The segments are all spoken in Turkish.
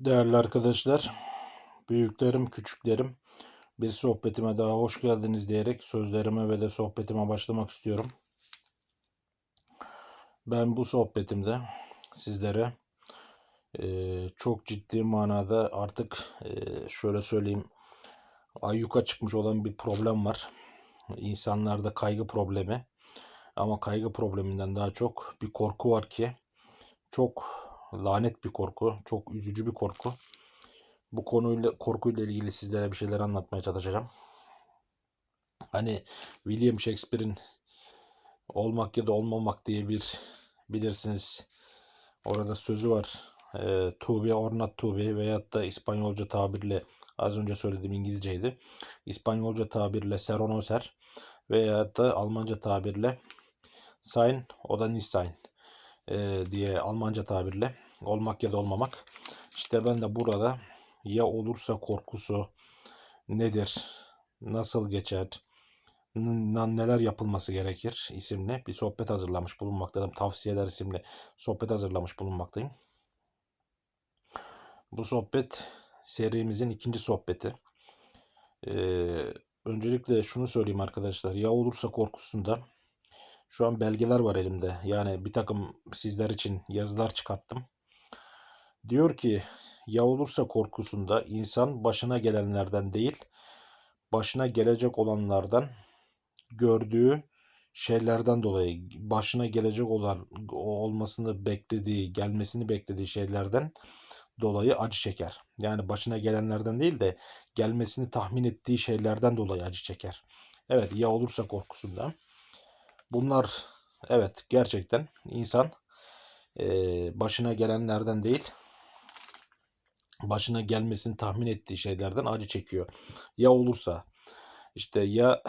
Değerli arkadaşlar, büyüklerim, küçüklerim, bir sohbetime daha hoş geldiniz diyerek sözlerime ve de sohbetime başlamak istiyorum. Ben bu sohbetimde sizlere eee, çok ciddi manada artık eee, şöyle söyleyeyim ayyuka çıkmış olan bir problem var. İnsanlarda kaygı problemi ama kaygı probleminden daha çok bir korku var ki çok lanet bir korku, çok üzücü bir korku. Bu konuyla korkuyla ilgili sizlere bir şeyler anlatmaya çalışacağım. Hani William Shakespeare'in olmak ya da olmamak diye bir bilirsiniz orada sözü var. E, to be or not to be veyahut da İspanyolca tabirle az önce söylediğim İngilizceydi. İspanyolca tabirle ser o ser veyahut da Almanca tabirle sein o da nicht sein e, diye Almanca tabirle olmak ya da olmamak. İşte ben de burada ya olursa korkusu nedir, nasıl geçer, neler yapılması gerekir isimli bir sohbet hazırlamış bulunmaktayım. Tavsiyeler isimli sohbet hazırlamış bulunmaktayım. Bu sohbet serimizin ikinci sohbeti. Ee, öncelikle şunu söyleyeyim arkadaşlar. Ya olursa korkusunda şu an belgeler var elimde. Yani bir takım sizler için yazılar çıkarttım. Diyor ki ya olursa korkusunda insan başına gelenlerden değil, başına gelecek olanlardan gördüğü şeylerden dolayı başına gelecek olan olmasını beklediği, gelmesini beklediği şeylerden dolayı acı çeker. Yani başına gelenlerden değil de gelmesini tahmin ettiği şeylerden dolayı acı çeker. Evet ya olursa korkusundan. Bunlar evet gerçekten insan eee, başına gelenlerden değil başına gelmesini tahmin ettiği şeylerden acı çekiyor. Ya olursa işte ya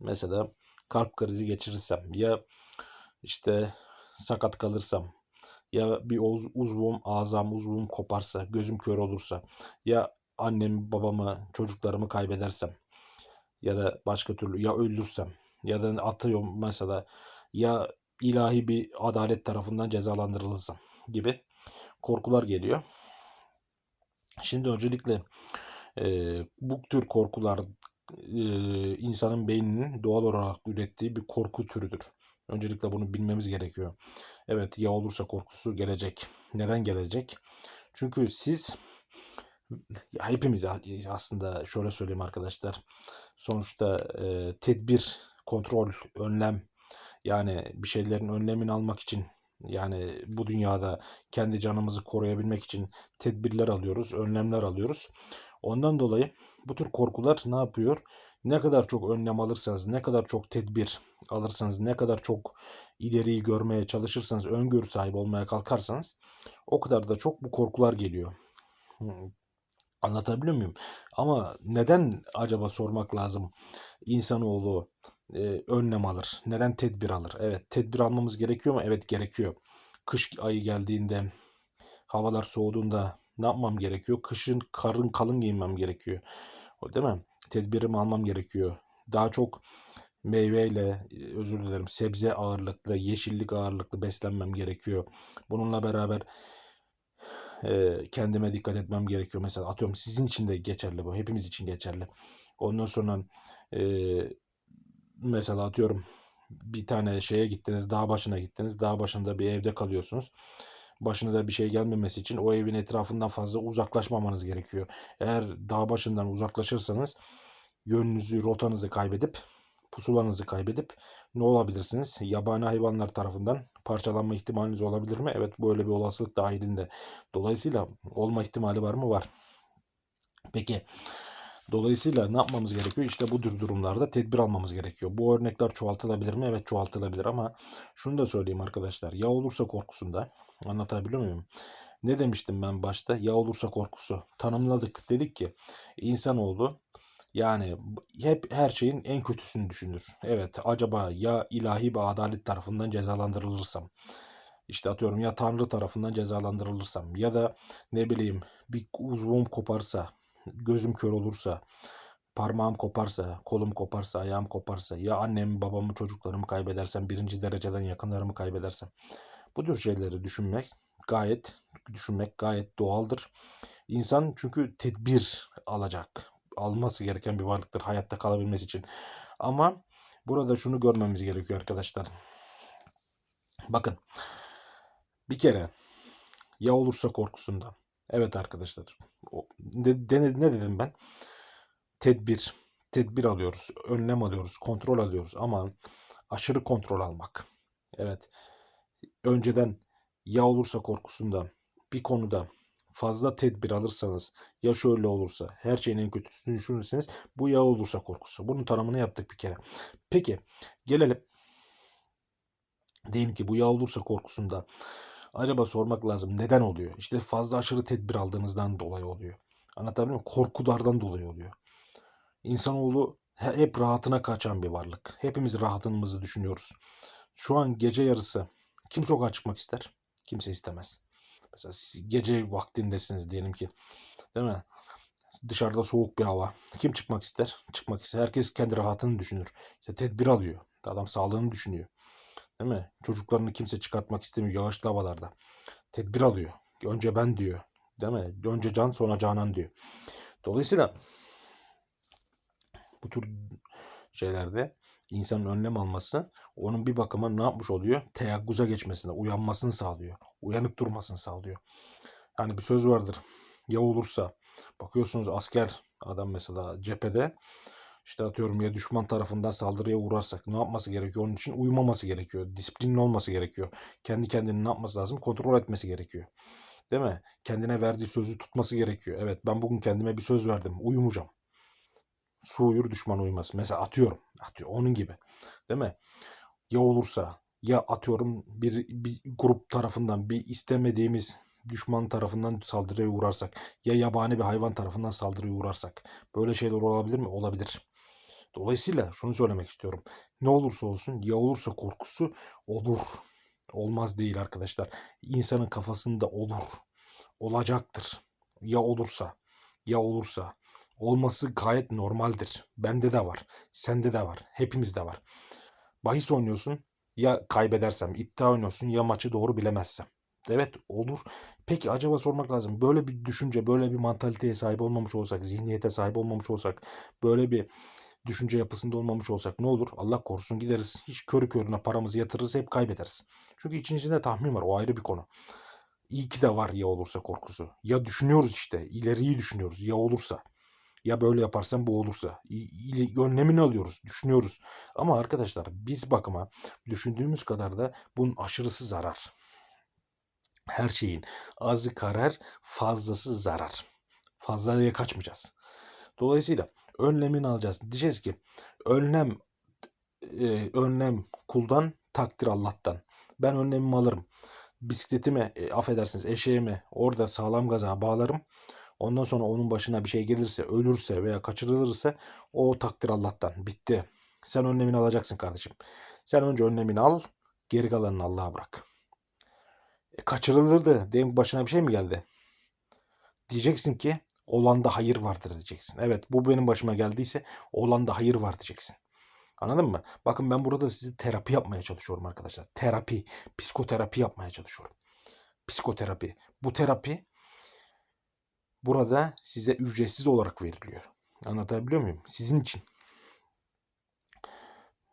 mesela kalp krizi geçirirsem ya işte sakat kalırsam ya bir uz, uzvum azam uzvum koparsa gözüm kör olursa ya annemi babamı çocuklarımı kaybedersem ya da başka türlü ya öldürsem ya da atıyorum mesela ya ilahi bir adalet tarafından cezalandırılırsam gibi korkular geliyor. Şimdi öncelikle e, bu tür korkular e, insanın beyninin doğal olarak ürettiği bir korku türüdür. Öncelikle bunu bilmemiz gerekiyor. Evet ya olursa korkusu gelecek. Neden gelecek? Çünkü siz hepimiz aslında şöyle söyleyeyim arkadaşlar. Sonuçta e, tedbir, kontrol, önlem yani bir şeylerin önlemini almak için yani bu dünyada kendi canımızı koruyabilmek için tedbirler alıyoruz, önlemler alıyoruz. Ondan dolayı bu tür korkular ne yapıyor? Ne kadar çok önlem alırsanız, ne kadar çok tedbir alırsanız, ne kadar çok ileriyi görmeye çalışırsanız, öngörü sahibi olmaya kalkarsanız o kadar da çok bu korkular geliyor. Hmm, Anlatabiliyor muyum? Ama neden acaba sormak lazım? İnsanoğlu e, önlem alır. Neden tedbir alır? Evet, tedbir almamız gerekiyor mu? Evet, gerekiyor. Kış ayı geldiğinde, havalar soğuduğunda ne yapmam gerekiyor? Kışın karın kalın giyinmem gerekiyor. O değil mi? Tedbirimi almam gerekiyor. Daha çok meyveyle, e, özür dilerim, sebze ağırlıklı, yeşillik ağırlıklı beslenmem gerekiyor. Bununla beraber e, kendime dikkat etmem gerekiyor. Mesela atıyorum sizin için de geçerli bu. Hepimiz için geçerli. Ondan sonra e, mesela atıyorum bir tane şeye gittiniz, dağ başına gittiniz. Dağ başında bir evde kalıyorsunuz. Başınıza bir şey gelmemesi için o evin etrafından fazla uzaklaşmamanız gerekiyor. Eğer dağ başından uzaklaşırsanız yönünüzü, rotanızı kaybedip pusulanızı kaybedip ne olabilirsiniz? Yabani hayvanlar tarafından parçalanma ihtimaliniz olabilir mi? Evet böyle bir olasılık dahilinde. Dolayısıyla olma ihtimali var mı? Var. Peki Dolayısıyla ne yapmamız gerekiyor? İşte bu tür durumlarda tedbir almamız gerekiyor. Bu örnekler çoğaltılabilir mi? Evet çoğaltılabilir ama şunu da söyleyeyim arkadaşlar. Ya olursa korkusunda anlatabiliyor muyum? Ne demiştim ben başta? Ya olursa korkusu. Tanımladık. Dedik ki insanoğlu yani hep her şeyin en kötüsünü düşünür. Evet acaba ya ilahi bir adalet tarafından cezalandırılırsam işte atıyorum ya Tanrı tarafından cezalandırılırsam ya da ne bileyim bir uzvum koparsa gözüm kör olursa, parmağım koparsa, kolum koparsa, ayağım koparsa, ya annemi, babamı, çocuklarımı kaybedersem, birinci dereceden yakınlarımı kaybedersem. Bu tür şeyleri düşünmek gayet düşünmek gayet doğaldır. İnsan çünkü tedbir alacak. Alması gereken bir varlıktır hayatta kalabilmesi için. Ama burada şunu görmemiz gerekiyor arkadaşlar. Bakın bir kere ya olursa korkusunda. Evet arkadaşlar. Ne, ne dedim ben? Tedbir. Tedbir alıyoruz. Önlem alıyoruz. Kontrol alıyoruz. Ama aşırı kontrol almak. Evet. Önceden ya olursa korkusunda bir konuda fazla tedbir alırsanız ya şöyle olursa her şeyin en kötüsünü düşünürseniz bu ya olursa korkusu. Bunun tanımını yaptık bir kere. Peki gelelim. Diyelim ki bu ya olursa korkusunda acaba sormak lazım neden oluyor? İşte fazla aşırı tedbir aldığınızdan dolayı oluyor. Anlatabiliyor muyum? Korkulardan dolayı oluyor. İnsanoğlu hep rahatına kaçan bir varlık. Hepimiz rahatımızı düşünüyoruz. Şu an gece yarısı kim sokağa çıkmak ister? Kimse istemez. Mesela gece vaktindesiniz diyelim ki. Değil mi? Dışarıda soğuk bir hava. Kim çıkmak ister? Çıkmak ister. Herkes kendi rahatını düşünür. İşte tedbir alıyor. Adam sağlığını düşünüyor. Değil mi? Çocuklarını kimse çıkartmak istemiyor yağışlı havalarda. Tedbir alıyor. Önce ben diyor. Değil mi? Önce can sonra canan diyor. Dolayısıyla bu tür şeylerde insanın önlem alması onun bir bakıma ne yapmış oluyor? Teyakkuza geçmesine, uyanmasını sağlıyor. Uyanık durmasını sağlıyor. Yani bir söz vardır. Ya olursa bakıyorsunuz asker adam mesela cephede işte atıyorum ya düşman tarafından saldırıya uğrarsak ne yapması gerekiyor? Onun için uyumaması gerekiyor. Disiplinli olması gerekiyor. Kendi kendini ne yapması lazım? Kontrol etmesi gerekiyor. Değil mi? Kendine verdiği sözü tutması gerekiyor. Evet ben bugün kendime bir söz verdim. Uyumayacağım. Su uyur düşman uyumaz. Mesela atıyorum. Atıyor. Onun gibi. Değil mi? Ya olursa ya atıyorum bir, bir grup tarafından bir istemediğimiz düşman tarafından saldırıya uğrarsak ya yabani bir hayvan tarafından saldırıya uğrarsak böyle şeyler olabilir mi? Olabilir. Dolayısıyla şunu söylemek istiyorum. Ne olursa olsun ya olursa korkusu olur. Olmaz değil arkadaşlar. İnsanın kafasında olur. Olacaktır. Ya olursa. Ya olursa. Olması gayet normaldir. Bende de var. Sende de var. Hepimizde var. Bahis oynuyorsun. Ya kaybedersem. iddia oynuyorsun. Ya maçı doğru bilemezsem. Evet olur. Peki acaba sormak lazım. Böyle bir düşünce, böyle bir mantaliteye sahip olmamış olsak, zihniyete sahip olmamış olsak, böyle bir düşünce yapısında olmamış olsak ne olur? Allah korusun gideriz. Hiç körü körüne paramızı yatırırız hep kaybederiz. Çünkü için içinde tahmin var. O ayrı bir konu. İyi ki de var ya olursa korkusu. Ya düşünüyoruz işte. ileriyi düşünüyoruz. Ya olursa. Ya böyle yaparsam bu olursa. Önlemini alıyoruz. Düşünüyoruz. Ama arkadaşlar biz bakıma düşündüğümüz kadar da bunun aşırısı zarar. Her şeyin azı karar, fazlası zarar. Fazlalığa kaçmayacağız. Dolayısıyla önlemini alacağız. Diyeceğiz ki önlem e, önlem kuldan, takdir Allah'tan. Ben önlemimi alırım. Bisikletimi, e, affedersiniz eşeğimi orada sağlam gaza bağlarım. Ondan sonra onun başına bir şey gelirse, ölürse veya kaçırılırsa o takdir Allah'tan. Bitti. Sen önlemini alacaksın kardeşim. Sen önce önlemini al, geri kalanını Allah'a bırak. E, kaçırılırdı. Diyelim başına bir şey mi geldi? Diyeceksin ki olanda hayır vardır diyeceksin. Evet bu benim başıma geldiyse olanda hayır var diyeceksin. Anladın mı? Bakın ben burada sizi terapi yapmaya çalışıyorum arkadaşlar. Terapi, psikoterapi yapmaya çalışıyorum. Psikoterapi. Bu terapi burada size ücretsiz olarak veriliyor. Anlatabiliyor muyum? Sizin için.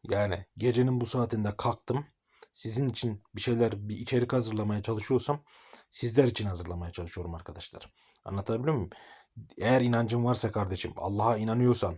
Yani gecenin bu saatinde kalktım. Sizin için bir şeyler, bir içerik hazırlamaya çalışıyorsam sizler için hazırlamaya çalışıyorum arkadaşlar. Anlatabiliyor muyum? Eğer inancın varsa kardeşim, Allah'a inanıyorsan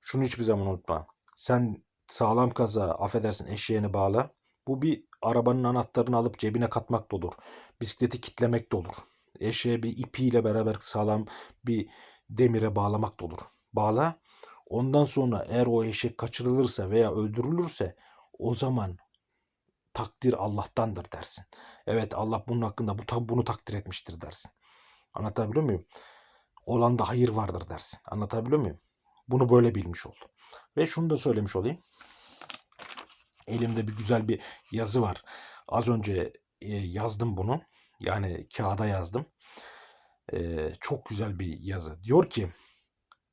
şunu hiçbir zaman unutma. Sen sağlam kaza, affedersin eşeğini bağla. Bu bir arabanın anahtarını alıp cebine katmak da olur. Bisikleti kitlemek de olur. Eşeğe bir ipiyle beraber sağlam bir demire bağlamak da olur. Bağla. Ondan sonra eğer o eşek kaçırılırsa veya öldürülürse o zaman takdir Allah'tandır dersin. Evet Allah bunun hakkında bu bunu takdir etmiştir dersin. Anlatabiliyor muyum? Olan da hayır vardır dersin. Anlatabiliyor muyum? Bunu böyle bilmiş ol. Ve şunu da söylemiş olayım. Elimde bir güzel bir yazı var. Az önce e, yazdım bunu. Yani kağıda yazdım. E, çok güzel bir yazı. Diyor ki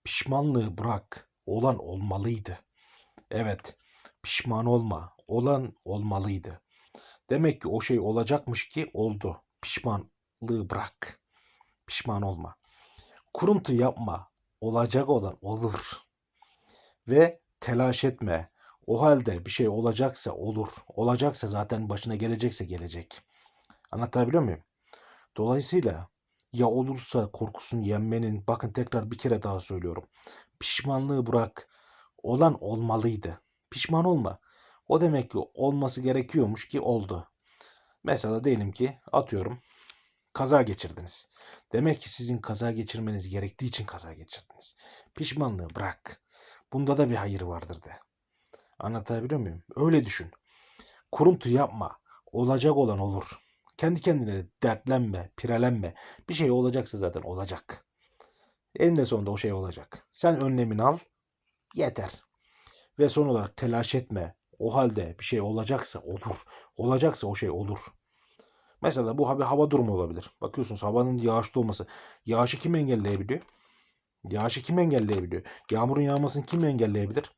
pişmanlığı bırak. Olan olmalıydı. Evet pişman olma. Olan olmalıydı. Demek ki o şey olacakmış ki oldu. Pişmanlığı bırak. Pişman olma. Kuruntu yapma. Olacak olan olur. Ve telaş etme. O halde bir şey olacaksa olur. Olacaksa zaten başına gelecekse gelecek. Anlatabiliyor muyum? Dolayısıyla ya olursa korkusunu yenmenin bakın tekrar bir kere daha söylüyorum. Pişmanlığı bırak. Olan olmalıydı. Pişman olma. O demek ki olması gerekiyormuş ki oldu. Mesela diyelim ki atıyorum kaza geçirdiniz. Demek ki sizin kaza geçirmeniz gerektiği için kaza geçirdiniz. Pişmanlığı bırak. Bunda da bir hayır vardır de. Anlatabiliyor muyum? Öyle düşün. Kuruntu yapma. Olacak olan olur. Kendi kendine dertlenme, pirelenme. Bir şey olacaksa zaten olacak. En de sonunda o şey olacak. Sen önlemini al. Yeter. Ve son olarak telaş etme. O halde bir şey olacaksa olur. Olacaksa o şey olur. Mesela bu bir hava durumu olabilir. Bakıyorsunuz havanın yağışlı olması. Yağışı kim engelleyebiliyor? Yağışı kim engelleyebiliyor? Yağmurun yağmasını kim engelleyebilir?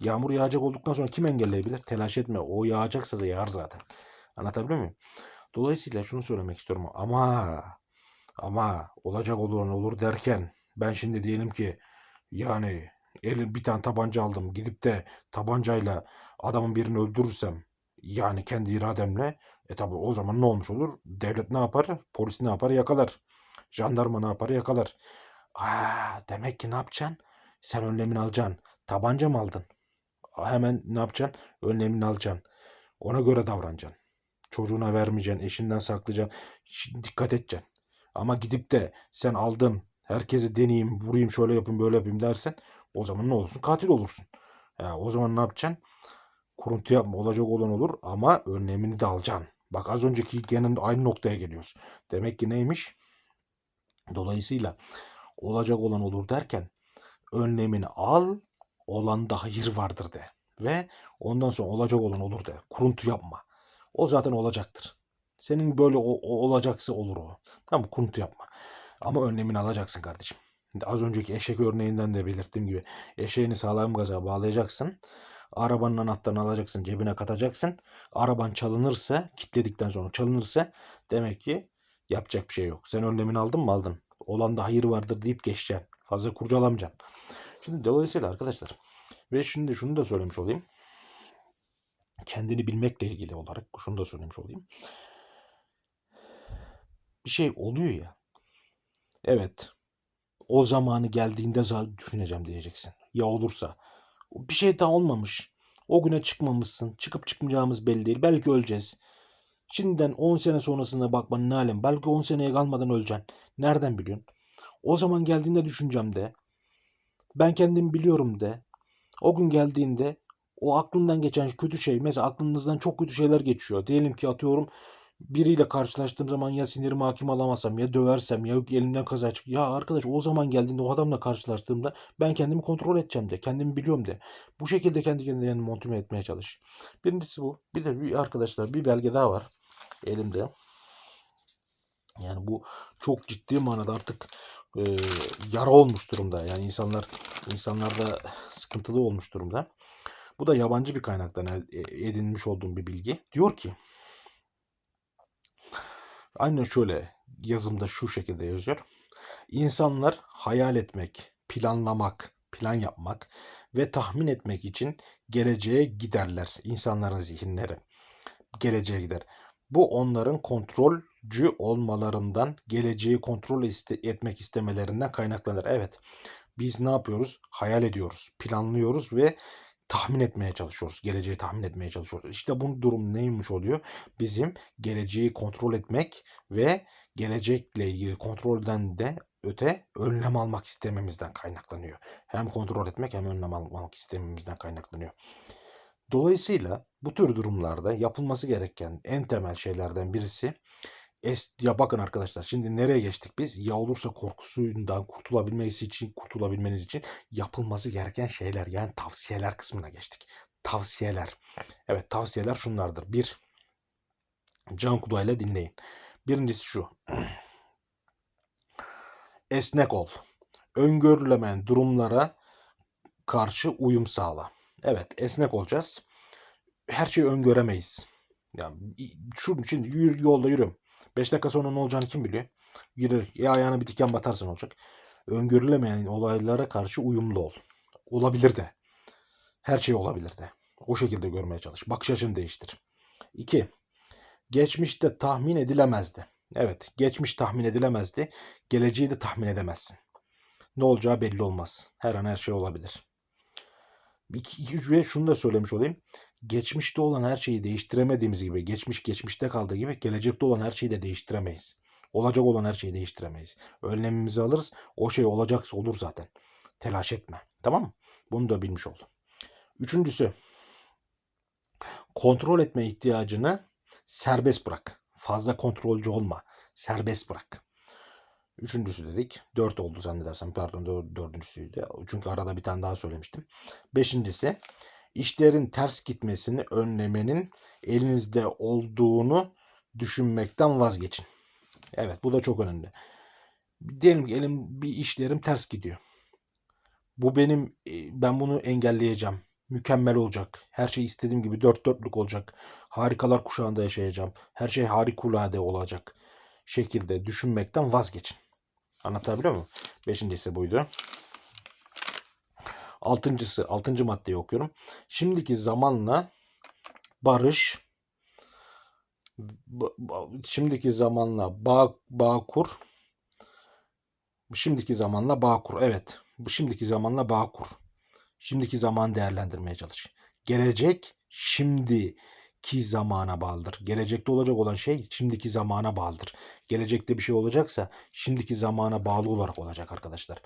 Yağmur yağacak olduktan sonra kim engelleyebilir? Telaş etme. O yağacaksa da yağar zaten. Anlatabiliyor muyum? Dolayısıyla şunu söylemek istiyorum. Ama ama olacak olur olur derken ben şimdi diyelim ki yani elim bir tane tabanca aldım. Gidip de tabancayla adamın birini öldürürsem yani kendi irademle e tabi o zaman ne olmuş olur? Devlet ne yapar? Polis ne yapar? Yakalar. Jandarma ne yapar? Yakalar. Aa, demek ki ne yapacaksın? Sen önlemini alacaksın. Tabanca mı aldın? Hemen ne yapacaksın? Önlemini alacaksın. Ona göre davranacaksın. Çocuğuna vermeyeceksin. Eşinden saklayacaksın. Dikkat edeceksin. Ama gidip de sen aldın. Herkesi deneyeyim, vurayım, şöyle yapayım, böyle yapayım dersen o zaman ne olursun? Katil olursun. Ya, o zaman ne yapacaksın? Kuruntu yapma. Olacak olan olur ama önlemini de alacaksın. Bak az önceki gene aynı noktaya geliyoruz. Demek ki neymiş? Dolayısıyla olacak olan olur derken önlemini al, olan da hayır vardır de. Ve ondan sonra olacak olan olur de. Kuruntu yapma. O zaten olacaktır. Senin böyle o, o olacaksa olur o. Tamam? Kuruntu yapma. Ama önlemini alacaksın kardeşim. Az önceki eşek örneğinden de belirttiğim gibi eşeğini sağlam gaza bağlayacaksın. Arabanın anahtarını alacaksın, cebine katacaksın. Araban çalınırsa, kilitledikten sonra çalınırsa demek ki yapacak bir şey yok. Sen önlemini aldın mı? Aldın. Olan da hayır vardır deyip geçeceksin. Fazla kurcalamayacaksın. Şimdi dolayısıyla arkadaşlar ve şimdi şunu da söylemiş olayım. Kendini bilmekle ilgili olarak şunu da söylemiş olayım. Bir şey oluyor ya. Evet. O zamanı geldiğinde düşüneceğim diyeceksin. Ya olursa. Bir şey daha olmamış. O güne çıkmamışsın. Çıkıp çıkmayacağımız belli değil. Belki öleceğiz. Şimdiden 10 sene sonrasına bakman ne alem. Belki 10 seneye kalmadan öleceksin. Nereden biliyorsun? O zaman geldiğinde düşüneceğim de. Ben kendimi biliyorum de. O gün geldiğinde o aklından geçen kötü şey mesela aklınızdan çok kötü şeyler geçiyor. Diyelim ki atıyorum biriyle karşılaştığım zaman ya sinirimi hakim alamazsam ya döversem ya elimden kaza çık. Ya arkadaş o zaman geldiğinde o adamla karşılaştığımda ben kendimi kontrol edeceğim de. Kendimi biliyorum de. Bu şekilde kendi kendine motive etmeye çalış. Birincisi bu. Bir de bir arkadaşlar bir belge daha var elimde. Yani bu çok ciddi manada artık e, yara olmuş durumda. Yani insanlar insanlarda sıkıntılı olmuş durumda. Bu da yabancı bir kaynaktan e- edinmiş olduğum bir bilgi. Diyor ki aynen şöyle yazımda şu şekilde yazıyor. İnsanlar hayal etmek, planlamak, plan yapmak ve tahmin etmek için geleceğe giderler. İnsanların zihinleri geleceğe gider. Bu onların kontrolcü olmalarından, geleceği kontrol etmek istemelerinden kaynaklanır. Evet, biz ne yapıyoruz? Hayal ediyoruz, planlıyoruz ve tahmin etmeye çalışıyoruz. Geleceği tahmin etmeye çalışıyoruz. İşte bu durum neymiş oluyor? Bizim geleceği kontrol etmek ve gelecekle ilgili kontrolden de öte önlem almak istememizden kaynaklanıyor. Hem kontrol etmek hem önlem almak istememizden kaynaklanıyor. Dolayısıyla bu tür durumlarda yapılması gereken en temel şeylerden birisi es ya bakın arkadaşlar şimdi nereye geçtik biz? Ya olursa korkusundan kurtulabilmeniz için kurtulabilmeniz için yapılması gereken şeyler yani tavsiyeler kısmına geçtik. Tavsiyeler. Evet tavsiyeler şunlardır. Bir, can kulağıyla dinleyin. Birincisi şu. Esnek ol. Öngörülemeyen durumlara karşı uyum sağla. Evet esnek olacağız. Her şeyi öngöremeyiz. Yani şu şimdi yürü, yolda yürüyorum. 5 dakika sonra ne olacağını kim biliyor? Girer. Ya ayağına bir diken batarsa ne olacak? Öngörülemeyen olaylara karşı uyumlu ol. Olabilir de. Her şey olabilir de. O şekilde görmeye çalış. Bakış açını değiştir. 2. Geçmişte tahmin edilemezdi. Evet, geçmiş tahmin edilemezdi. Geleceği de tahmin edemezsin. Ne olacağı belli olmaz. Her an her şey olabilir. 2 3 ve şunu da söylemiş olayım. Geçmişte olan her şeyi değiştiremediğimiz gibi, geçmiş geçmişte kaldığı gibi gelecekte olan her şeyi de değiştiremeyiz. Olacak olan her şeyi değiştiremeyiz. Önlemimizi alırız. O şey olacaksa olur zaten. Telaş etme. Tamam mı? Bunu da bilmiş oldum. Üçüncüsü. Kontrol etme ihtiyacını serbest bırak. Fazla kontrolcü olma. Serbest bırak. Üçüncüsü dedik. Dört oldu zannedersem. Pardon dör, dördüncüsüydü. Çünkü arada bir tane daha söylemiştim. Beşincisi. İşlerin ters gitmesini önlemenin elinizde olduğunu düşünmekten vazgeçin. Evet bu da çok önemli. Diyelim ki elim bir işlerim ters gidiyor. Bu benim e, ben bunu engelleyeceğim. Mükemmel olacak. Her şey istediğim gibi dört dörtlük olacak. Harikalar kuşağında yaşayacağım. Her şey harikulade olacak şekilde düşünmekten vazgeçin. Anlatabiliyor muyum? Beşincisi buydu. Altıncısı, altıncı maddeyi okuyorum. Şimdiki zamanla barış, ba- ba- şimdiki zamanla bağ, bağ kur, şimdiki zamanla bağ kur. Evet, bu şimdiki zamanla bağ kur. Şimdiki zaman değerlendirmeye çalış. Gelecek şimdiki zamana bağlıdır. Gelecekte olacak olan şey şimdiki zamana bağlıdır. Gelecekte bir şey olacaksa şimdiki zamana bağlı olarak olacak arkadaşlar.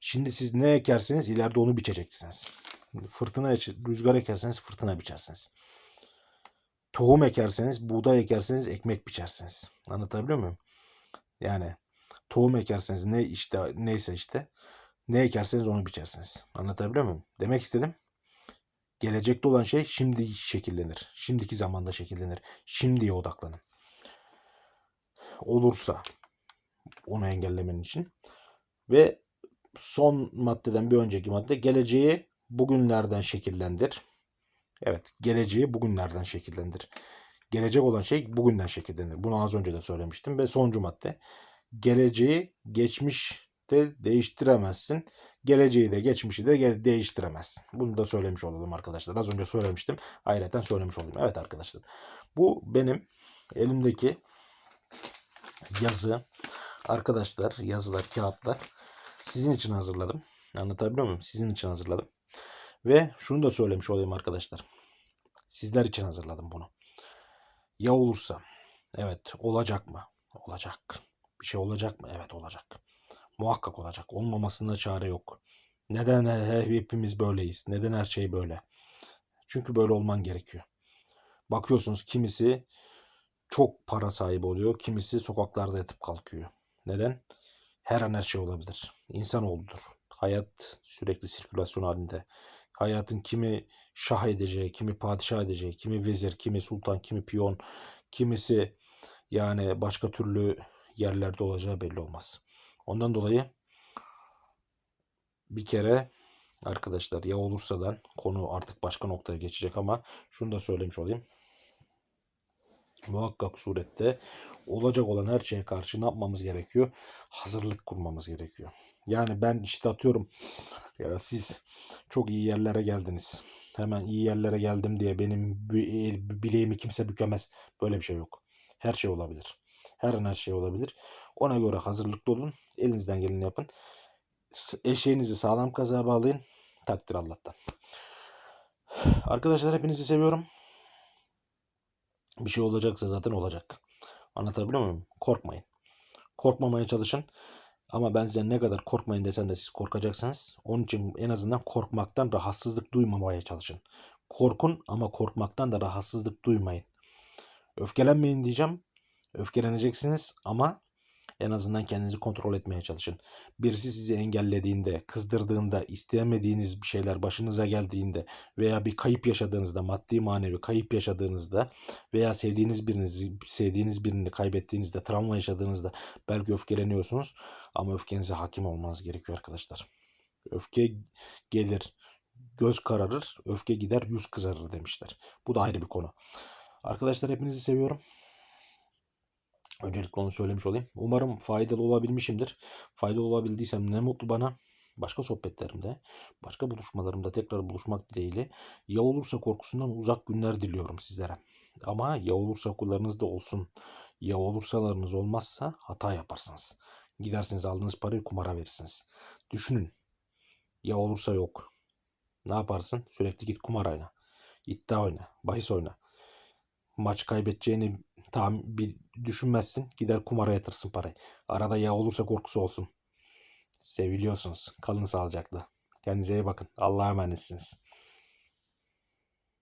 Şimdi siz ne ekerseniz ileride onu biçeceksiniz. Fırtına, rüzgar ekerseniz fırtına biçersiniz. Tohum ekerseniz, buğday ekerseniz ekmek biçersiniz. Anlatabiliyor muyum? Yani tohum ekerseniz ne işte neyse işte ne ekerseniz onu biçersiniz. Anlatabiliyor muyum? Demek istedim. Gelecekte olan şey şimdi şekillenir. Şimdiki zamanda şekillenir. Şimdiye odaklanın. Olursa onu engellemenin için. Ve son maddeden bir önceki madde geleceği bugünlerden şekillendir. Evet, geleceği bugünlerden şekillendir. Gelecek olan şey bugünden şekillenir. Bunu az önce de söylemiştim. Ve sonuncu madde. Geleceği geçmişte değiştiremezsin. Geleceği de geçmişi de değiştiremezsin. Bunu da söylemiş olalım arkadaşlar. Az önce söylemiştim. Ayrıca söylemiş olayım. Evet arkadaşlar. Bu benim elimdeki yazı. Arkadaşlar yazılar, kağıtlar sizin için hazırladım. Anlatabiliyor muyum? Sizin için hazırladım. Ve şunu da söylemiş olayım arkadaşlar. Sizler için hazırladım bunu. Ya olursa? Evet. Olacak mı? Olacak. Bir şey olacak mı? Evet olacak. Muhakkak olacak. Olmamasında çare yok. Neden he- hepimiz böyleyiz? Neden her şey böyle? Çünkü böyle olman gerekiyor. Bakıyorsunuz kimisi çok para sahibi oluyor. Kimisi sokaklarda yatıp kalkıyor. Neden? Her an her şey olabilir. İnsanoğludur. Hayat sürekli sirkülasyon halinde. Hayatın kimi şah edeceği, kimi padişah edeceği, kimi vezir, kimi sultan, kimi piyon, kimisi yani başka türlü yerlerde olacağı belli olmaz. Ondan dolayı bir kere arkadaşlar ya olursadan konu artık başka noktaya geçecek ama şunu da söylemiş olayım. Muhakkak surette olacak olan her şeye karşı ne yapmamız gerekiyor? Hazırlık kurmamız gerekiyor. Yani ben işte atıyorum ya siz çok iyi yerlere geldiniz. Hemen iyi yerlere geldim diye benim el- bileğimi kimse bükemez. Böyle bir şey yok. Her şey olabilir. Her an her şey olabilir. Ona göre hazırlıklı olun. Elinizden geleni yapın. Eşeğinizi sağlam kazığa bağlayın. Takdir Allah'tan. Arkadaşlar hepinizi seviyorum. Bir şey olacaksa zaten olacak. Anlatabiliyor muyum? Korkmayın. Korkmamaya çalışın. Ama ben size ne kadar korkmayın desem de siz korkacaksınız. Onun için en azından korkmaktan rahatsızlık duymamaya çalışın. Korkun ama korkmaktan da rahatsızlık duymayın. Öfkelenmeyin diyeceğim. Öfkeleneceksiniz ama en azından kendinizi kontrol etmeye çalışın. Birisi sizi engellediğinde, kızdırdığında, istemediğiniz bir şeyler başınıza geldiğinde veya bir kayıp yaşadığınızda, maddi manevi kayıp yaşadığınızda veya sevdiğiniz birinizi, sevdiğiniz birini kaybettiğinizde, travma yaşadığınızda belki öfkeleniyorsunuz ama öfkenize hakim olmanız gerekiyor arkadaşlar. Öfke gelir, göz kararır, öfke gider, yüz kızarır demişler. Bu da ayrı bir konu. Arkadaşlar hepinizi seviyorum. Öncelikle onu söylemiş olayım. Umarım faydalı olabilmişimdir. Faydalı olabildiysem ne mutlu bana. Başka sohbetlerimde, başka buluşmalarımda tekrar buluşmak dileğiyle ya olursa korkusundan uzak günler diliyorum sizlere. Ama ya olursa kullarınız da olsun. Ya olursalarınız olmazsa hata yaparsınız. Gidersiniz aldığınız parayı kumara verirsiniz. Düşünün. Ya olursa yok. Ne yaparsın? Sürekli git kumar oyna. İddia oyna. Bahis oyna. Maç kaybedeceğini tam bir düşünmezsin. Gider kumara yatırsın parayı. Arada ya olursa korkusu olsun. Seviliyorsunuz. Kalın sağlıcakla. Kendinize iyi bakın. Allah'a emanetsiniz.